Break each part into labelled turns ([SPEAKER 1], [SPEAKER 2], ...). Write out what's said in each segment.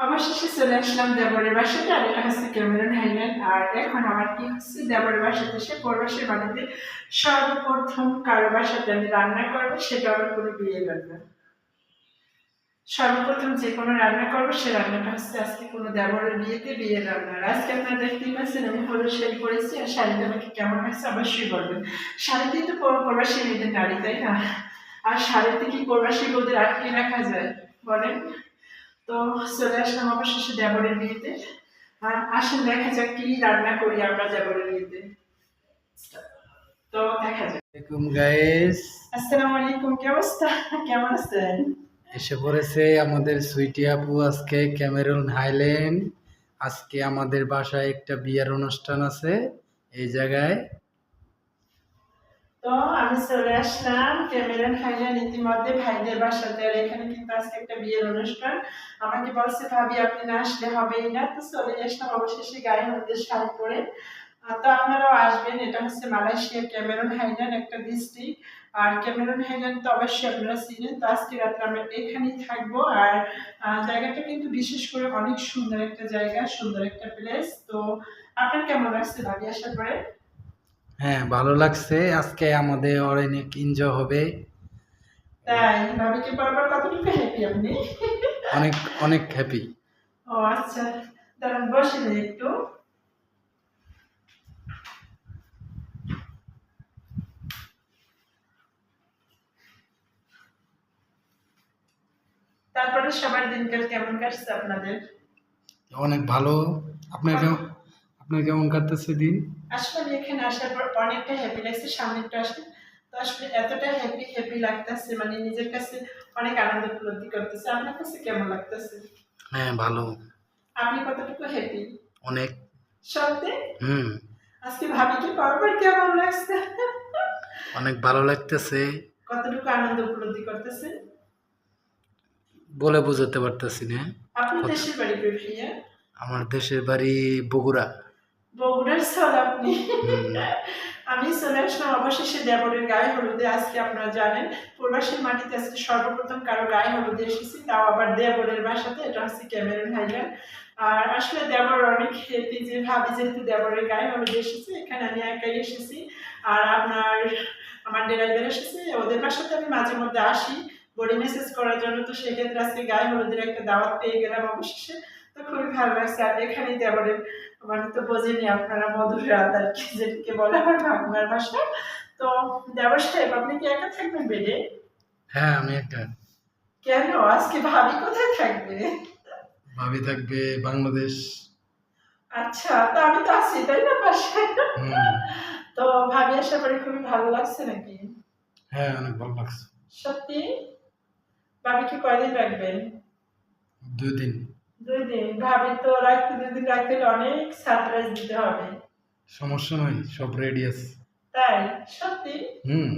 [SPEAKER 1] অবশেষে চলে আসলাম দেবরের বাসাতে, আর এটা হচ্ছে ক্যামেরন হাইল্যান্ড আর এখন আমার কি হচ্ছে? দেবরের বাসাতে এসে পরবাসের বাড়িতে সর্বপ্রথম কারও বাসাতে আমি রান্না করব, সেটা আবার কোনো বিয়ে রান্না সর্বপ্রথম যে কোনো রান্না করব, সে রান্নাটা হচ্ছে আজকে কোনো দেবরের বিয়েতে বিয়ের রান্না আজকে আপনারা দেখতেই পাচ্ছেন, আমি হলুদ শাড়ি করেছি, আর শাড়িটা আমাকে কেমন হয়েছে অবশ্যই বলবেন। শাড়িতেই তো পর- প্রবাসী মেয়েদের নারী, তাই না? আর শাড়িতে কি প্রবাসী ওদের আটকে রাখা যায়, বলেন? তো চলে আসলাম অবশেষে দেবরের বিয়েতে। আর আসেন দেখা যাক কি রান্না করি আমরা দেবরের বিয়েতে। তো দেখা যাক।
[SPEAKER 2] আসসালামাইকুম গাইস
[SPEAKER 1] আসসালামু আলাইকুম কি অবস্থা? কেমন আছেন?
[SPEAKER 2] এসে পড়েছে আমাদের সুইটি আপু আজকে ক্যামেরুন হাইল্যান্ড। আজকে আমাদের বাসায় একটা বিয়ের অনুষ্ঠান আছে এই জায়গায়।
[SPEAKER 1] তো আমি চলে আসলাম। ক্যামেরন হাইল্যান্ড ইতিমধ্যে ভাইদের বাসাতে, আর এখানে কিন্তু আজকে একটা বিয়ের অনুষ্ঠান। আমাকে বলছে, ভাবি, আপনি না আসলে হবেই না। তো চলে আসলাম অবশেষে গায়ে হলুদের শাড়ি পরে। তো আপনারাও আসবেন। এটা হচ্ছে মালয়েশিয়ার ক্যামেরন হাইল্যান্ড একটা ডিস্ট্রিক্ট। আর ক্যামেরন হাইল্যান্ড তো অবশ্যই আপনারা চিনেন। তো আজকে রাত্রে আমরা এখানেই থাকব। আর জায়গাটা কিন্তু বিশেষ করে অনেক সুন্দর একটা জায়গা, সুন্দর একটা প্লেস তো আপনার কেমন লাগছে ভাবি আসার পরে?
[SPEAKER 2] হ্যাঁ ভালো লাগছে। আজকে আমাদের অনেক এনজয় হবে?
[SPEAKER 1] তাই? ভাবিকে বারবার কতটুকু হ্যাপি আপনি?
[SPEAKER 2] অনেক অনেক হ্যাপি
[SPEAKER 1] ও আচ্ছা। দাঁড়ান বসেন একটু। তারপরে সবার দিনকাল কেমন কাটছে আপনাদের?
[SPEAKER 2] অনেক ভালো। আপনার কেমন আপনার কেমন কাটতেছে দিন?
[SPEAKER 1] আসলে এখানে আসার পর অনেকটা হ্যাপি লাগছে সামনে একটু আসলে তো আসলে এতটা হ্যাপি হ্যাপি লাগতেছে মানে নিজের কাছে অনেক আনন্দ উপলব্ধি করতেছে। আপনার কাছে কেমন লাগতেছে?
[SPEAKER 2] হ্যাঁ ভালো।
[SPEAKER 1] আপনি কতটুকু হ্যাপি
[SPEAKER 2] অনেক।
[SPEAKER 1] সত্যি?
[SPEAKER 2] হুম।
[SPEAKER 1] আজকে ভাবিকে পারবার কেমন লাগছে?
[SPEAKER 2] অনেক ভালো লাগতেছে।
[SPEAKER 1] কতটুকু আনন্দ উপলব্ধি করতেছে?
[SPEAKER 2] বলে বোঝাতে পারতেছি না।
[SPEAKER 1] আপনি দেশের বাড়ি ভাইয়া?
[SPEAKER 2] আমার দেশের বাড়ি বগুড়া।
[SPEAKER 1] বগুড়ার স্থল আপনি। আমি চলে আসলাম অবশেষে দেবরের গায়ে হলুদে আজকে আপনারা জানেন। প্রবাসীর মাটিতে আজকে সর্বপ্রথম কারও গায়ে হলুদে এসেছি তাও আবার দেবরের বাসাতে এটা হচ্ছে ক্যামেরন হাইল্যান্ড আর আসলে দেবর অনেক হ্যাপি যে ভাবি যেহেতু দেবরের গায়ে হলুদে এসেছি এখানে আমি একাই এসেছি। আর আপনার আমার ড্রাইভার এসেছে ওদের বাসাতে আমি মাঝে মধ্যে আসি। বডি মেসেজ করার জন্য তো সেক্ষেত্রে আজকে গায়ে হলুদের একটা দাওয়াত পেয়ে গেলাম অবশেষে। তো খুবই ভালো লাগছে। আর এখানেই দেবরের মানে তো বোঝেনি আপনারা মধুর রাত আর কি যেটাকে বলে আমার ভাবনার ভাষা তো দেবর সাহেব আপনি কি একা থাকবেন বেডে?
[SPEAKER 2] হ্যাঁ আমি একটা
[SPEAKER 1] কেন? আজকে ভাবি কোথায় থাকবে?
[SPEAKER 2] ভাবি থাকবে বাংলাদেশ।
[SPEAKER 1] আচ্ছা তো আমি তো আছি তাই না পাশে তো ভাবি আসার পরে খুবই ভালো লাগছে নাকি?
[SPEAKER 2] হ্যাঁ অনেক ভালো লাগছে।
[SPEAKER 1] সত্যি? ভাবি কি কয়দিন রাখবেন?
[SPEAKER 2] দুই দিন।
[SPEAKER 1] দুই দিন ভাবি তো রাখতে দুই দিন রাখতে অনেক সারপ্রাইজ দিতে হবে।
[SPEAKER 2] সমস্যা নয় সব রেডি আছে।
[SPEAKER 1] তাই? সত্যি?
[SPEAKER 2] হুম।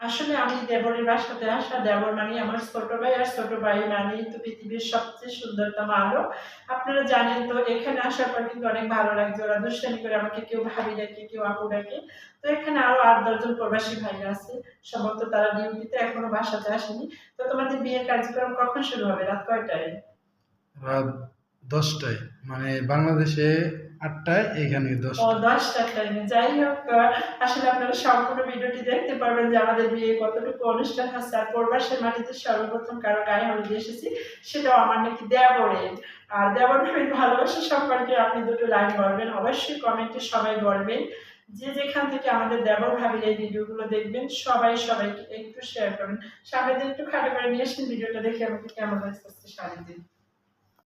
[SPEAKER 1] আসলে আমি দেবরের বাসাতে আসা দেবর মানে আমার ছোট ভাই আর ছোট ভাই মানে তো পৃথিবীর সবচেয়ে সুন্দরতম আলো। আপনারা জানেন তো এখানে আসার পর কিন্তু অনেক ভালো লাগছে। ওরা দুষ্টামি করে আমাকে কেউ ভাবি ডাকে কেউ আপু ডাকে। তো এখানে আরও আট দশজন প্রবাসী ভাইরা আছে। সম্ভবত তারা ডিউটিতে এখনও বাসাতে আসেনি। তো তোমাদের বিয়ের কার্যক্রম কখন শুরু হবে? রাত কয়টায়?
[SPEAKER 2] রাত দশটায় মানে বাংলাদেশে আটটায় এইখানে
[SPEAKER 1] ও,
[SPEAKER 2] দশটা
[SPEAKER 1] যাই হোক আসলে আপনারা সম্পূর্ণ ভিডিওটি দেখতে পারবেন যে আমাদের বিয়ে কতটুকু অনুষ্ঠান হচ্ছে আর মাটিতে সর্বপ্রথম কারও গায়ে এসেছি, সেটাও আমার নাকি আর ভালোবাসা সম্পর্কে আপনি দুটো লাইন বলবেন, অবশ্যই কমেন্টে সবাই বলবেন। যে যেখান থেকে আমাদের দেবর ভাবির এই ভিডিওগুলো দেখবেন, সবাই সবাইকে একটু শেয়ার করবেন সামনের দিন একটু খাটো করে নিয়ে আসেন, ভিডিওটা দেখে আমাকে কেমন লাগছে শাড়ি দিন